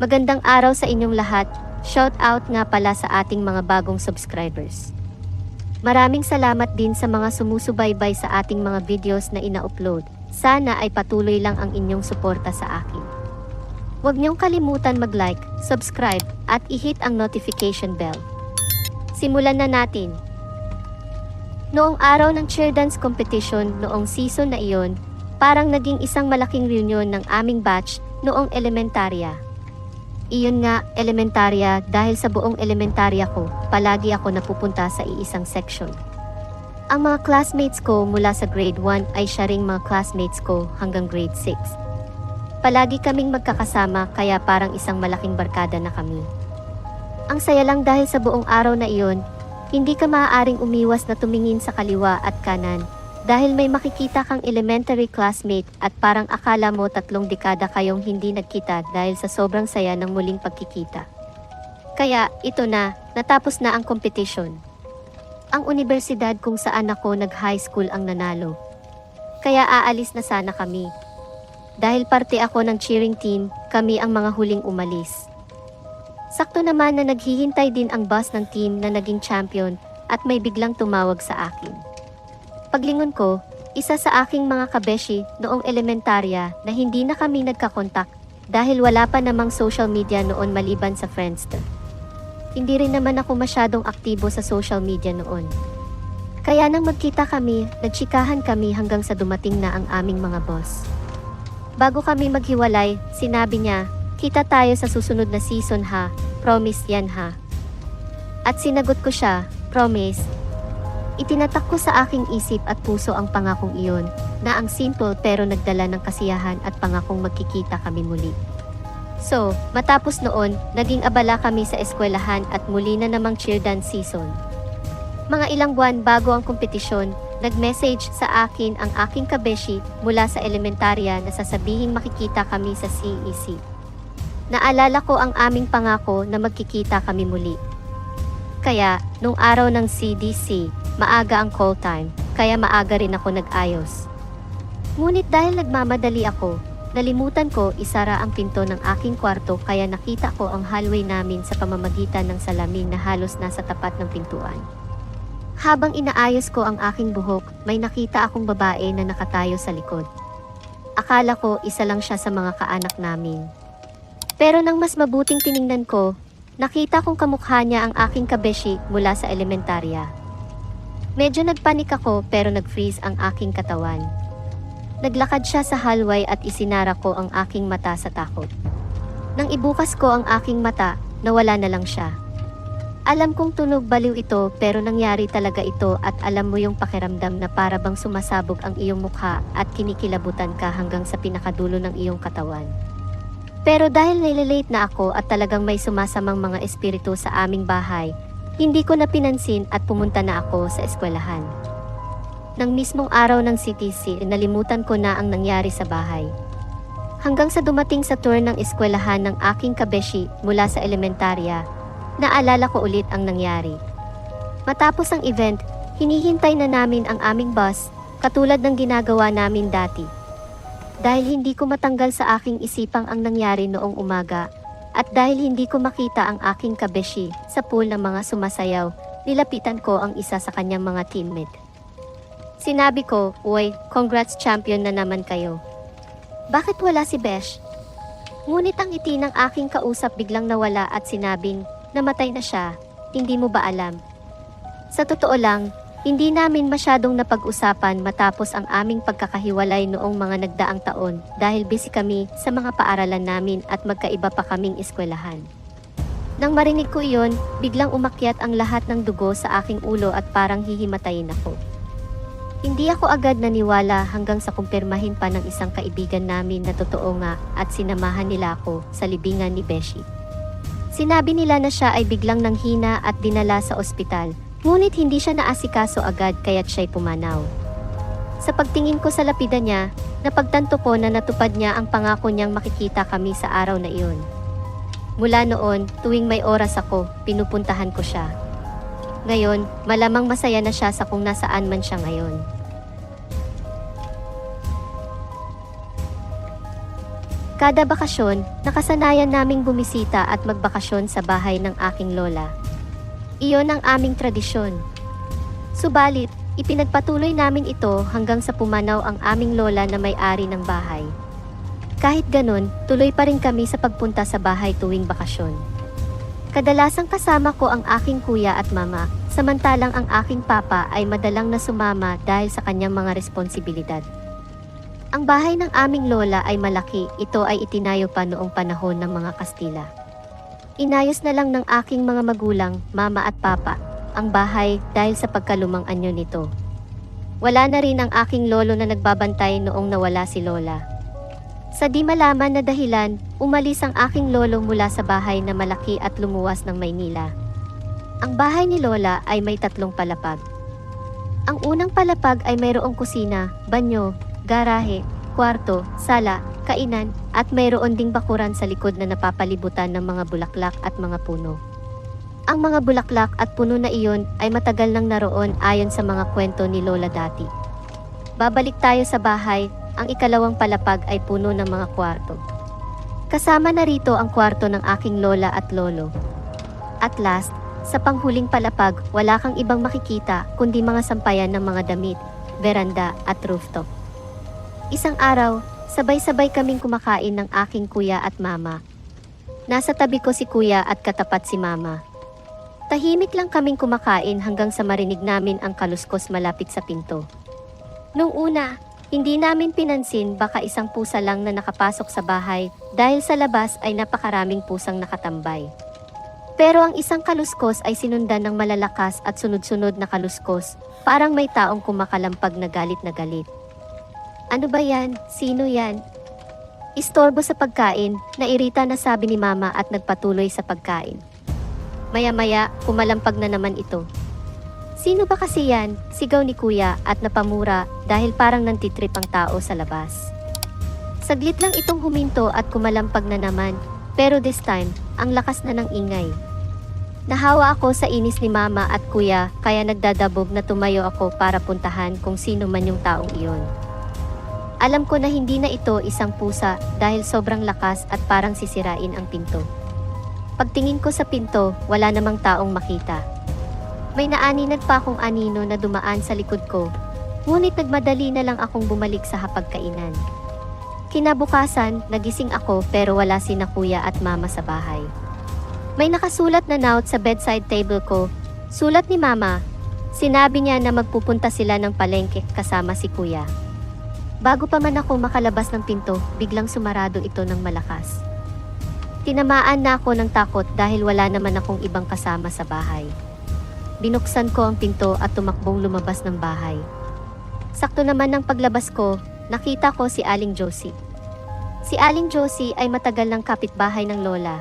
Magandang araw sa inyong lahat. Shout out nga pala sa ating mga bagong subscribers. Maraming salamat din sa mga sumusubaybay sa ating mga videos na ina-upload. Sana ay patuloy lang ang inyong suporta sa akin. Huwag niyong kalimutan mag-like, subscribe, at i-hit ang notification bell. Simulan na natin. Noong araw ng cheer dance competition noong season na iyon, parang naging isang malaking reunion ng aming batch noong elementarya. Iyon nga, elementarya dahil sa buong elementarya ko, palagi ako napupunta sa iisang section. Ang mga classmates ko mula sa grade 1 ay siya ring mga classmates ko hanggang grade 6. Palagi kaming magkakasama kaya parang isang malaking barkada na kami. Ang saya lang dahil sa buong araw na iyon, hindi ka maaaring umiwas na tumingin sa kaliwa at kanan dahil may makikita kang elementary classmate at parang akala mo tatlong dekada kayong hindi nagkita dahil sa sobrang saya ng muling pagkikita. Kaya ito na, natapos na ang competition. Ang universidad kung saan ako nag-high school ang nanalo. Kaya aalis na sana kami. Dahil parte ako ng cheering team, kami ang mga huling umalis. Sakto naman na naghihintay din ang bus ng team na naging champion at may biglang tumawag sa akin. Paglingon ko, isa sa aking mga kabeshi noong elementarya na hindi na kami nagkakontak dahil wala pa namang social media noon maliban sa Friendster. Hindi rin naman ako masyadong aktibo sa social media noon. Kaya nang magkita kami, nagchikahan kami hanggang sa dumating na ang aming mga boss. Bago kami maghiwalay, sinabi niya, kita tayo sa susunod na season ha, promise yan ha. At sinagot ko siya, promise, Itinatak ko sa aking isip at puso ang pangakong iyon, na ang simple pero nagdala ng kasiyahan at pangakong magkikita kami muli. So, matapos noon, naging abala kami sa eskwelahan at muli na namang cheer dance season. Mga ilang buwan bago ang kompetisyon, nag-message sa akin ang aking kabeshi mula sa elementarya na sasabihing makikita kami sa CEC. Naalala ko ang aming pangako na magkikita kami muli. Kaya, nung araw ng CDC, maaga ang call time, kaya maaga rin ako nag-ayos. Ngunit dahil nagmamadali ako, nalimutan ko isara ang pinto ng aking kwarto kaya nakita ko ang hallway namin sa pamamagitan ng salamin na halos nasa tapat ng pintuan. Habang inaayos ko ang aking buhok, may nakita akong babae na nakatayo sa likod. Akala ko isa lang siya sa mga kaanak namin. Pero nang mas mabuting tiningnan ko, nakita kong kamukha niya ang aking kabeshi mula sa elementarya. Medyo nagpanik ako pero nag-freeze ang aking katawan. Naglakad siya sa hallway at isinara ko ang aking mata sa takot. Nang ibukas ko ang aking mata, nawala na lang siya. Alam kong tunog baliw ito pero nangyari talaga ito at alam mo yung pakiramdam na para bang sumasabog ang iyong mukha at kinikilabutan ka hanggang sa pinakadulo ng iyong katawan. Pero dahil nililate na ako at talagang may sumasamang mga espiritu sa aming bahay, hindi ko na pinansin at pumunta na ako sa eskwelahan. Nang mismong araw ng CTC, nalimutan ko na ang nangyari sa bahay. Hanggang sa dumating sa tour ng eskwelahan ng aking kabeshi mula sa elementarya, naalala ko ulit ang nangyari. Matapos ang event, hinihintay na namin ang aming bus, katulad ng ginagawa namin dati. Dahil hindi ko matanggal sa aking isipang ang nangyari noong umaga, at dahil hindi ko makita ang aking kabeshi sa pool ng mga sumasayaw, nilapitan ko ang isa sa kanyang mga teammate. Sinabi ko, Uy, congrats champion na naman kayo. Bakit wala si Besh? Ngunit ang ngiti ng aking kausap biglang nawala at sinabing, namatay na siya, hindi mo ba alam? Sa totoo lang, hindi namin masyadong napag-usapan matapos ang aming pagkakahiwalay noong mga nagdaang taon dahil busy kami sa mga paaralan namin at magkaiba pa kaming eskwelahan. Nang marinig ko iyon, biglang umakyat ang lahat ng dugo sa aking ulo at parang hihimatayin ako. Hindi ako agad naniwala hanggang sa kumpirmahin pa ng isang kaibigan namin na totoo nga at sinamahan nila ako sa libingan ni Beshi. Sinabi nila na siya ay biglang nanghina at dinala sa ospital Ngunit hindi siya naasikaso agad kaya't siya'y pumanaw. Sa pagtingin ko sa lapida niya, napagtanto ko na natupad niya ang pangako niyang makikita kami sa araw na iyon. Mula noon, tuwing may oras ako, pinupuntahan ko siya. Ngayon, malamang masaya na siya sa kung nasaan man siya ngayon. Kada bakasyon, nakasanayan naming bumisita at magbakasyon sa bahay ng aking lola. Iyon ang aming tradisyon. Subalit, ipinagpatuloy namin ito hanggang sa pumanaw ang aming lola na may-ari ng bahay. Kahit ganun, tuloy pa rin kami sa pagpunta sa bahay tuwing bakasyon. Kadalasang kasama ko ang aking kuya at mama, samantalang ang aking papa ay madalang na sumama dahil sa kanyang mga responsibilidad. Ang bahay ng aming lola ay malaki, ito ay itinayo pa noong panahon ng mga Kastila. Inayos na lang ng aking mga magulang, mama at papa, ang bahay dahil sa pagkalumang anyo nito. Wala na rin ang aking lolo na nagbabantay noong nawala si lola. Sa di malaman na dahilan, umalis ang aking lolo mula sa bahay na malaki at lumuwas ng Maynila. Ang bahay ni lola ay may tatlong palapag. Ang unang palapag ay mayroong kusina, banyo, garahe, kwarto, sala, kainan, at mayroon ding bakuran sa likod na napapalibutan ng mga bulaklak at mga puno. Ang mga bulaklak at puno na iyon ay matagal nang naroon ayon sa mga kwento ni Lola dati. Babalik tayo sa bahay, ang ikalawang palapag ay puno ng mga kwarto. Kasama na rito ang kwarto ng aking lola at lolo. At last, sa panghuling palapag, wala kang ibang makikita kundi mga sampayan ng mga damit, veranda at rooftop. Isang araw, sabay-sabay kaming kumakain ng aking kuya at mama. Nasa tabi ko si kuya at katapat si mama. Tahimik lang kaming kumakain hanggang sa marinig namin ang kaluskos malapit sa pinto. Nung una, hindi namin pinansin baka isang pusa lang na nakapasok sa bahay dahil sa labas ay napakaraming pusang nakatambay. Pero ang isang kaluskos ay sinundan ng malalakas at sunod-sunod na kaluskos, parang may taong kumakalampag na galit na galit. Ano ba yan? Sino yan? Istorbo sa pagkain, nairita na sabi ni mama at nagpatuloy sa pagkain. Maya-maya, kumalampag na naman ito. Sino ba kasi yan? Sigaw ni kuya at napamura dahil parang nantitrip ang tao sa labas. Saglit lang itong huminto at kumalampag na naman, pero this time, ang lakas na ng ingay. Nahawa ako sa inis ni mama at kuya kaya nagdadabog na tumayo ako para puntahan kung sino man yung taong iyon. Alam ko na hindi na ito isang pusa dahil sobrang lakas at parang sisirain ang pinto. Pagtingin ko sa pinto, wala namang taong makita. May naaninag pa akong anino na dumaan sa likod ko, ngunit nagmadali na lang akong bumalik sa hapagkainan. Kinabukasan, nagising ako pero wala sina kuya at mama sa bahay. May nakasulat na note sa bedside table ko. Sulat ni mama. Sinabi niya na magpupunta sila ng palengke kasama si kuya. Bago pa man ako makalabas ng pinto, biglang sumarado ito ng malakas. Tinamaan na ako ng takot dahil wala naman akong ibang kasama sa bahay. Binuksan ko ang pinto at tumakbong lumabas ng bahay. Sakto naman ng paglabas ko, nakita ko si Aling Josie. Si Aling Josie ay matagal ng kapitbahay ng lola.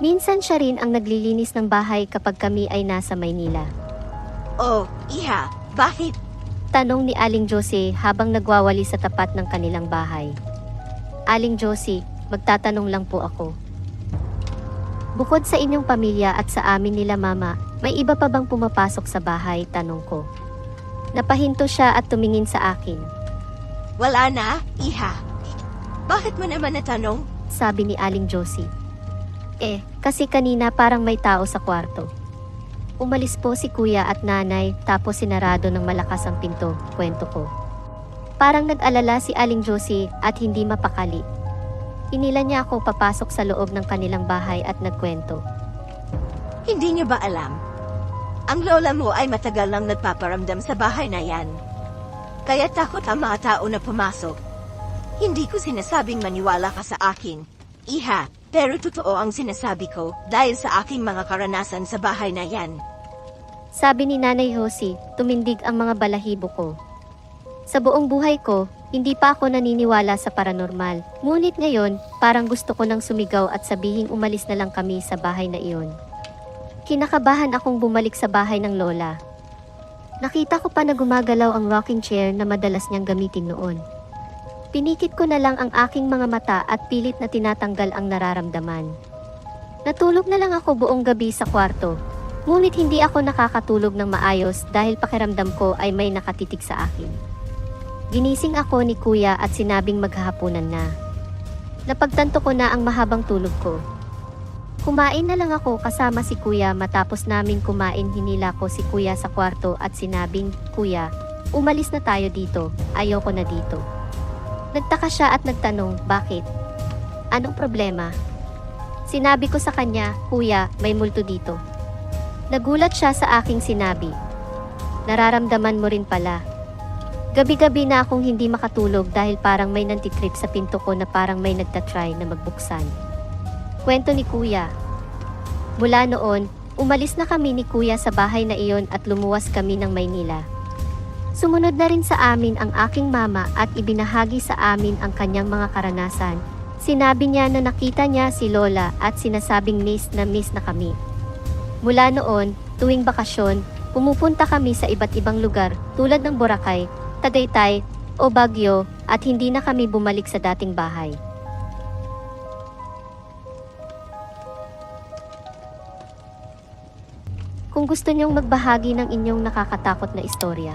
Minsan siya rin ang naglilinis ng bahay kapag kami ay nasa Maynila. Oh, iha, bakit? Tanong ni Aling Josie habang nagwawali sa tapat ng kanilang bahay. Aling Josie, magtatanong lang po ako. Bukod sa inyong pamilya at sa amin nila mama, may iba pa bang pumapasok sa bahay? Tanong ko. Napahinto siya at tumingin sa akin. Wala na, iha. Bakit mo naman natanong? Sabi ni Aling Josie. Eh, kasi kanina parang may tao sa kwarto. Umalis po si kuya at nanay tapos sinarado ng malakas ang pinto, kwento ko. Parang nag-alala si Aling Josie at hindi mapakali. Inila niya ako papasok sa loob ng kanilang bahay at nagkwento. Hindi niyo ba alam? Ang lola mo ay matagal nang nagpaparamdam sa bahay na yan. Kaya takot ang mga tao na pumasok. Hindi ko sinasabing maniwala ka sa akin, iha, pero totoo ang sinasabi ko dahil sa aking mga karanasan sa bahay na yan. Sabi ni Nanay Josie, tumindig ang mga balahibo ko. Sa buong buhay ko, hindi pa ako naniniwala sa paranormal. Ngunit ngayon, parang gusto ko nang sumigaw at sabihing umalis na lang kami sa bahay na iyon. Kinakabahan akong bumalik sa bahay ng lola. Nakita ko pa na gumagalaw ang rocking chair na madalas niyang gamitin noon. Pinikit ko na lang ang aking mga mata at pilit na tinatanggal ang nararamdaman. Natulog na lang ako buong gabi sa kwarto, ngunit hindi ako nakakatulog ng maayos dahil pakiramdam ko ay may nakatitig sa akin. Ginising ako ni kuya at sinabing maghahaponan na. Napagtanto ko na ang mahabang tulog ko. Kumain na lang ako kasama si kuya matapos namin kumain hinila ko si kuya sa kwarto at sinabing, Kuya, umalis na tayo dito, ayoko na dito. Nagtaka siya at nagtanong, bakit? Anong problema? Sinabi ko sa kanya, Kuya, may multo dito. Nagulat siya sa aking sinabi. Nararamdaman mo rin pala. Gabi-gabi na akong hindi makatulog dahil parang may nantitrip sa pinto ko na parang may nagtatry na magbuksan. Kwento ni Kuya. Mula noon, umalis na kami ni Kuya sa bahay na iyon at lumuwas kami ng Maynila. Sumunod na rin sa amin ang aking mama at ibinahagi sa amin ang kanyang mga karanasan. Sinabi niya na nakita niya si Lola at sinasabing miss na miss na kami. Mula noon, tuwing bakasyon, pumupunta kami sa iba't ibang lugar tulad ng Boracay, Tagaytay, o Baguio at hindi na kami bumalik sa dating bahay. Kung gusto niyong magbahagi ng inyong nakakatakot na istorya,